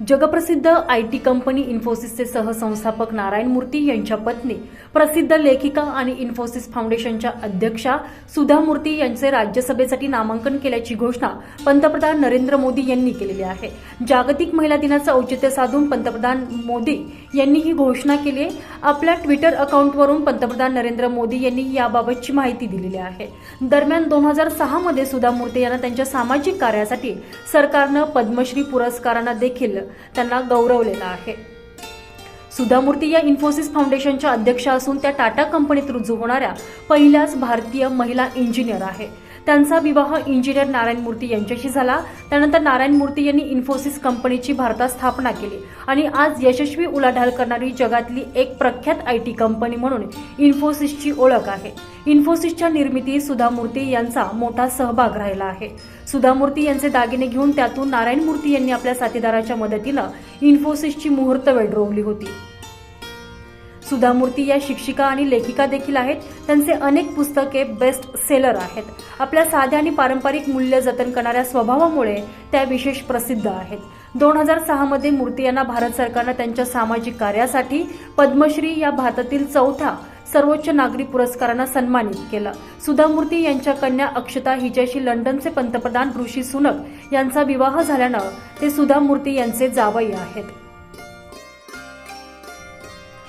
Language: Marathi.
जगप्रसिद्ध आय टी कंपनी इन्फोसिसचे सहसंस्थापक नारायण मूर्ती यांच्या पत्नी प्रसिद्ध लेखिका आणि इन्फोसिस फाउंडेशनच्या अध्यक्षा सुधा मूर्ती यांचे राज्यसभेसाठी नामांकन केल्याची घोषणा पंतप्रधान नरेंद्र मोदी यांनी केलेली आहे. जागतिक महिला दिनाचं औचित्य साधून पंतप्रधान मोदी यांनी ही घोषणा केली आहे. आपल्या ट्विटर अकाउंटवरून पंतप्रधान नरेंद्र मोदी यांनी याबाबतची माहिती दिलेली आहे. दरम्यान दोन हजार सहामध्ये सुधा मूर्ती यांना त्यांच्या सामाजिक कार्यासाठी सरकारनं पद्मश्री पुरस्कारांना देखील त्यांना गौरवलेलं आहे. सुधा मूर्ती या इन्फोसिस फाउंडेशनच्या अध्यक्षा असून त्या टाटा कंपनीत रुजू होणाऱ्या पहिल्याच भारतीय महिला इंजिनियर आहे. त्यांचा विवाह इंजिनियर नारायण मूर्ती यांच्याशी झाला. त्यानंतर नारायण मूर्ती यांनी इन्फोसिस कंपनीची भारतात स्थापना केली. आणि आज यशस्वी उलाढाल करणारी जगातली एक प्रख्यात आय टी कंपनी म्हणून इन्फोसिसची ओळख आहे. इन्फोसिसच्या निर्मितीत सुधा मूर्ती यांचा मोठा सहभाग राहिला आहे. सुधा मूर्ती यांचे दागिने घेऊन त्यातून नारायण मूर्ती यांनी आपल्या साथीदाराच्या मदतीनं इन्फोसिसची मुहूर्त वेळ रोवली होती. सुधा मूर्ती या शिक्षिका आणि लेखिका देखील आहेत. त्यांचे अनेक पुस्तके बेस्ट सेलर आहेत. आपल्या साध्या आणि पारंपरिक मूल्य जतन करणाऱ्या स्वभावामुळे त्या विशेष प्रसिद्ध आहेत. दोन हजार सहामध्ये मूर्ती यांना भारत सरकारनं त्यांच्या सामाजिक कार्यासाठी पद्मश्री या भारतातील चौथ्या सर्वोच्च नागरी पुरस्कारानं सन्मानित केलं. सुधा मूर्ती यांच्या कन्या अक्षता हिच्याशी लंडनचे पंतप्रधान ऋषी सुनक यांचा विवाह झाल्यानं ते सुधा मूर्ती यांचे जावई आहेत.